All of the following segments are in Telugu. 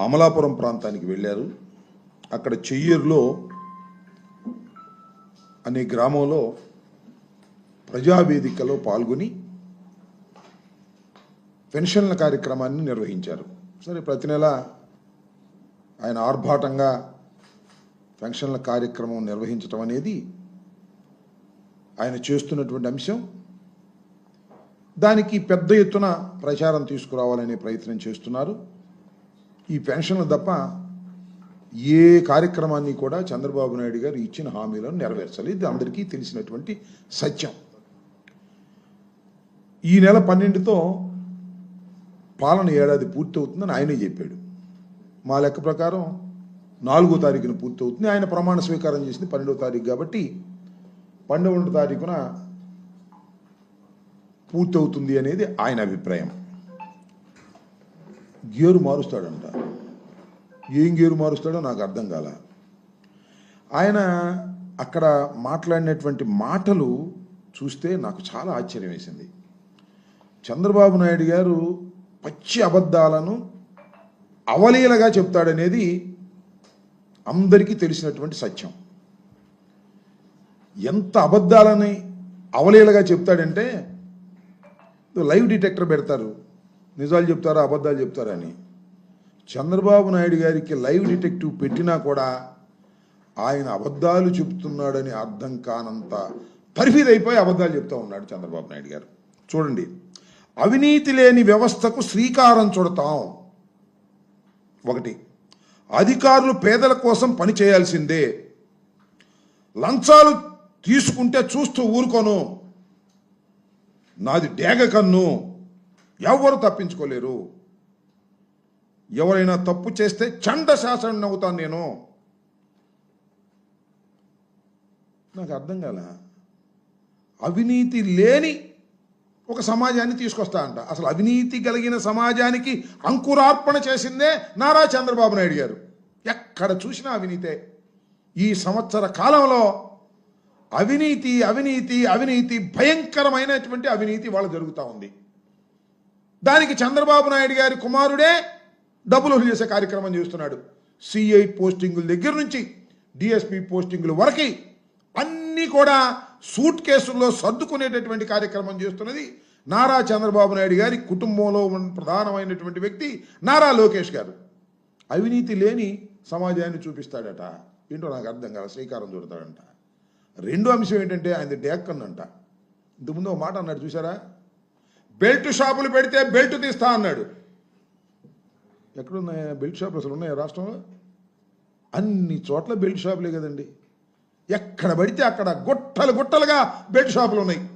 అమలాపురం ప్రాంతానికి వెళ్ళారు. అక్కడ చెయ్యూరులో అనే గ్రామంలో ప్రజావేదికలో పాల్గొని పెన్షన్ల కార్యక్రమాన్ని నిర్వహించారు. సరే ప్రతి నెల ఆయన ఆర్భాటంగా పెన్షన్ల కార్యక్రమం నిర్వహించటం అనేది ఆయన చేస్తున్నటువంటి అంశం. దానికి పెద్ద ఎత్తున ప్రచారం తీసుకురావాలనే ప్రయత్నం చేస్తున్నారు. ఈ పెన్షన్లు తప్ప ఏ కార్యక్రమాన్ని కూడా చంద్రబాబు నాయుడు గారు ఇచ్చిన హామీలను నెరవేర్చాలి. ఇది అందరికీ తెలిసినటువంటి సత్యం. ఈ నెల పన్నెండుతో పాలన ఏడాది పూర్తవుతుందని ఆయనే చెప్పాడు. మా లెక్క ప్రకారం నాలుగో తారీఖున పూర్తవుతుంది. ఆయన ప్రమాణ స్వీకారం చేసింది పన్నెండో తారీఖు కాబట్టి పన్నెండవ తారీఖున పూర్తవుతుంది అనేది ఆయన అభిప్రాయం. గేరు మారుస్తాడంట. ఏం గేరు మారుస్తాడో నాకు అర్థం కాల. ఆయన అక్కడ మాట్లాడినటువంటి మాటలు చూస్తే నాకు చాలా ఆశ్చర్యం వేసింది. చంద్రబాబు నాయుడు గారు పచ్చి అబద్ధాలను అవలీలగా చెప్తాడనేది అందరికీ తెలిసినటువంటి సత్యం. ఎంత అబద్ధాలని అవలీలగా చెప్తాడంటే లైవ్ డిటెక్టర్ పెడతారు నిజాలు చెప్తారా అబద్ధాలు చెప్తారని చంద్రబాబు నాయుడు గారికి లైవ్ డిటెక్టివ్ పెట్టినా కూడా ఆయన అబద్ధాలు చెప్తున్నాడని అర్థం కానంత పరిఫీదైపోయి అబద్ధాలు చెప్తూ ఉన్నాడు చంద్రబాబు నాయుడు గారు. చూడండి అవినీతి లేని వ్యవస్థకు శ్రీకారం చుడతాం. ఒకటి అధికారులు పేదల కోసం పని చేయాల్సిందే. లంచాలు తీసుకుంటే చూస్తూ ఊరుకోను. నాది డేగ కన్ను. ఎవరు తప్పించుకోలేరు. ఎవరైనా తప్పు చేస్తే చండ శాసనం అవుతాను నేను. నాకు అర్థం కాల? అవినీతి లేని ఒక సమాజాన్ని తీసుకొస్తా అంట. అసలు అవినీతి కలిగిన సమాజానికి అంకురార్పణ చేసిందే నారా చంద్రబాబు నాయుడు గారు. ఎక్కడ చూసినా అవినీతే. ఈ సంవత్సర కాలంలో అవినీతి అవినీతి అవినీతి భయంకరమైనటువంటి అవినీతి వాళ్ళ జరుగుతూ ఉంది. దానికి చంద్రబాబు నాయుడు గారి కుమారుడే డబ్బులు చేసే కార్యక్రమం చేస్తున్నాడు. సిఐ పోస్టింగుల దగ్గర నుంచి డిఎస్పి పోస్టింగుల వరకు అన్నీ కూడా సూట్ కేసుల్లో సర్దుకునేటటువంటి కార్యక్రమం చేస్తున్నది నారా చంద్రబాబు నాయుడు గారి కుటుంబంలో ఉన్న ప్రధానమైనటువంటి వ్యక్తి నారా లోకేష్ గారు. అవినీతి లేని సమాజాన్ని చూపిస్తాడట. ఏంటో నాకు అర్థం కాదు శ్రీకారం చుడతాడంట. రెండో అంశం ఏంటంటే ఆయన డేక్కన్నంట ఇంతకుముందు ఒక మాట అన్నాడు చూసారా బెల్ట్ షాపులు పెడితే బెల్ట్ తీస్తా అన్నాడు. ఎక్కడున్నాయా బెల్ట్ షాపులు అసలు ఉన్నాయా రాష్ట్రంలో? అన్ని చోట్ల బెల్ట్ షాపులే కదండి. ఎక్కడ పడితే అక్కడ గుట్టలు గుట్టలుగా బెల్ట్ షాపులు ఉన్నాయి.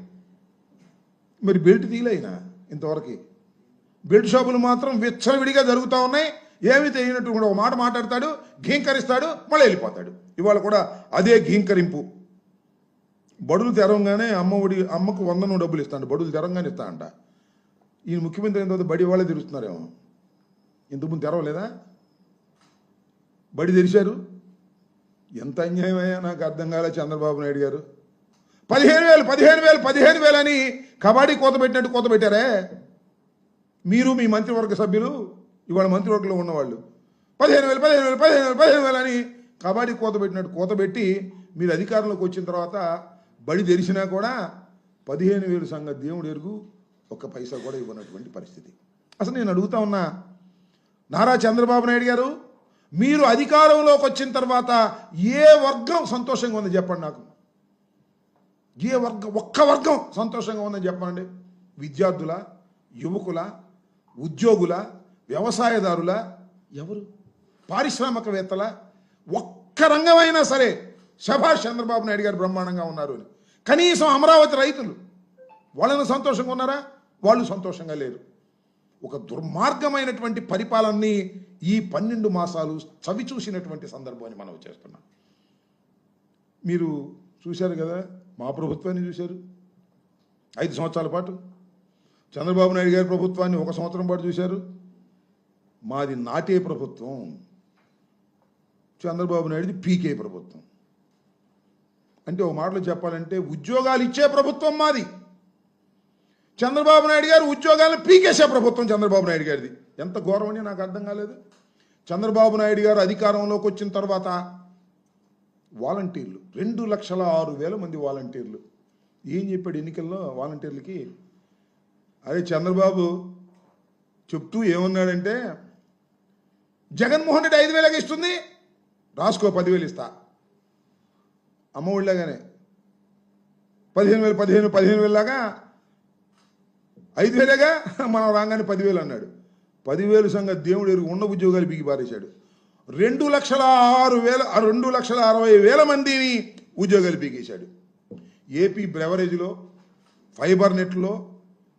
మరి బెల్ట్ తీయలేనా ఇంతవరకు? బెల్ట్ షాపులు మాత్రం విచ్చలవిడిగా జరుగుతూ ఉన్నాయి. ఏమి తెలియనట్టు కూడా ఒక మాట మాట్లాడతాడు ఘీంకరిస్తాడు మళ్ళీ వెళ్ళిపోతాడు. ఇవాళ కూడా అదే ఘీంకరింపు. బడులు తెరవంగానే అమ్మ ఒడి అమ్మకు వందనో డబ్బులు ఇస్తాడు. బడులు తెరంగానే ఇస్తా అంట ఈయన ముఖ్యమంత్రి అయిన తర్వాత బడి వాళ్ళే తెరుస్తున్నారేమో. ఇంతకుముందు తెరవలేదా? బడి తెరిచారు? ఎంత అన్యాయమయ్యా నాకు అర్థం కాలే చంద్రబాబు నాయుడు గారు. పదిహేను వేలు పదిహేను వేలు పదిహేను వేలు అని కబడ్డీ కోత పెట్టినట్టు కోత పెట్టారే? మీరు మీ మంత్రివర్గ సభ్యులు ఇవాళ మంత్రివర్గంలో ఉన్నవాళ్ళు. పదిహేను వేలు పదిహేను వేలు పదిహేను వేలు పదిహేను వేలు అని కబడ్డీ కోత పెట్టినట్టు కోత పెట్టి మీరు అధికారంలోకి వచ్చిన తర్వాత బడి తెరిచినా కూడా పదిహేను వేలు సంగతి దేవుడు ఎరుగు. ఒక్క పైసా కూడా ఇవ్వనటువంటి పరిస్థితి. అసలు నేను అడుగుతా ఉన్నా నారా చంద్రబాబు నాయుడు గారు మీరు అధికారంలోకి వచ్చిన తర్వాత ఏ వర్గం సంతోషంగా ఉందో చెప్పండి నాకు. ఏ వర్గం ఒక్క వర్గం సంతోషంగా ఉందని చెప్పండి. విద్యార్థుల యువకుల ఉద్యోగుల వ్యవసాయదారుల ఎవరు? పారిశ్రామికవేత్తల ఒక్క రంగమైనా సరే శభాష్ చంద్రబాబు నాయుడు గారు బ్రహ్మాండంగా ఉన్నారు అని. కనీసం అమరావతి రైతులు వాళ్ళని సంతోషంగా ఉన్నారా? వాళ్ళు సంతోషంగా లేరు. ఒక దుర్మార్గమైనటువంటి పరిపాలనని ఈ పన్నెండు మాసాలు చవి చూసినటువంటి సందర్భాన్ని మనం చేస్తున్నాం. మీరు చూశారు కదా మా ప్రభుత్వాన్ని చూశారు. ఐదు సంవత్సరాల పాటు చంద్రబాబు నాయుడు గారి ప్రభుత్వాన్ని ఒక సంవత్సరం పాటు చూశారు. మాది నాటే ప్రభుత్వం చంద్రబాబు నాయుడుది పీకే ప్రభుత్వం. అంటే ఒక మాటలో చెప్పాలంటే ఉద్యోగాలు ఇచ్చే ప్రభుత్వం మాది. చంద్రబాబు నాయుడు గారు ఉద్యోగాలను పీకేసే ప్రభుత్వం చంద్రబాబు నాయుడు గారిది. ఎంత ఘోరం అని నాకు అర్థం కాలేదు. చంద్రబాబు నాయుడు గారు అధికారంలోకి వచ్చిన తర్వాత వాలంటీర్లు రెండు లక్షల ఆరు వేల మంది వాలంటీర్లు. ఏం చెప్పాడు ఎన్నికల్లో వాలంటీర్లకి? అదే చంద్రబాబు చెప్తూ ఏమన్నాడంటే జగన్మోహన్ రెడ్డి ఐదు వేలకి ఇస్తుంది రాసుకో పదివేలు ఇస్తా. అమ్మ ఒళ్ళగానే పదిహేను వేలు పదిహేను పదిహేను వేలలాగా ఐదు వేలేగా? మనం రాగానే పదివేలు అన్నాడు. పదివేలు సంగతి దేవుడు ఎరుగు ఉన్న ఉద్యోగాలు బిగి పారేశాడు. రెండు లక్షల ఆరు వేల రెండు లక్షల అరవై వేల మందిని ఉద్యోగాలు పీకేశాడు ఏపీ బ్రెవరేజ్లో ఫైబర్ నెట్లో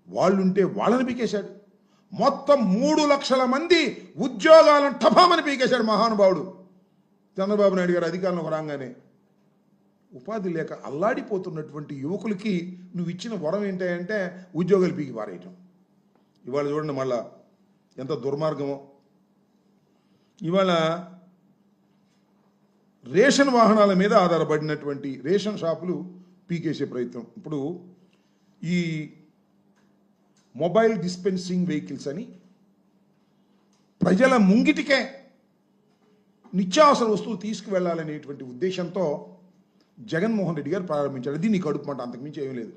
వాళ్ళుంటే వాళ్ళని పీకేశాడు మొత్తం మూడు లక్షల మంది ఉద్యోగాలను టపామని పీకేశాడు మహానుభావుడు. చంద్రబాబు నాయుడు గారు అధికారంలోకి రాగానే ఉపాధి లేక అల్లాడిపోతున్నటువంటి యువకులకి నువ్వు ఇచ్చిన వరం ఏంటంటే ఉద్యోగాలు పీకి పారేయటం. ఇవాళ చూడండి మళ్ళా ఎంత దుర్మార్గమో. ఇవాళ రేషన్ వాహనాల మీద ఆధారపడినటువంటి రేషన్ షాపులు పీకేసే ప్రయత్నం. ఇప్పుడు ఈ మొబైల్ డిస్పెన్సింగ్ వెహికల్స్ అని ప్రజల ముంగిటికే నిత్యావసర వస్తువులు తీసుకువెళ్ళాలనేటువంటి ఉద్దేశంతో జగన్మోహన్ రెడ్డి గారు ప్రారంభించారు. అది నీ కడుపు మాట అంతకుమించి ఏమీ లేదు.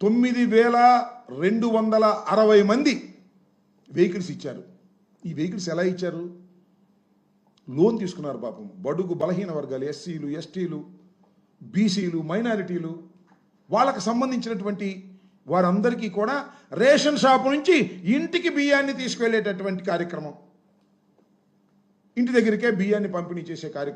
తొమ్మిది వేల రెండు వందల అరవై మంది వెహికల్స్ ఇచ్చారు. ఈ వెహికల్స్ ఎలా ఇచ్చారు? లోన్ తీసుకున్నారు పాపం. బడుగు బలహీన వర్గాలు ఎస్సీలు ఎస్టీలు బీసీలు మైనారిటీలు వాళ్ళకు సంబంధించినటువంటి వారందరికీ కూడా రేషన్ షాపు నుంచి ఇంటికి బియ్యాన్ని తీసుకువెళ్ళేటటువంటి కార్యక్రమం. ఇంటి దగ్గరికే బియ్యాన్ని పంపిణీ చేసే కార్యక్రమం.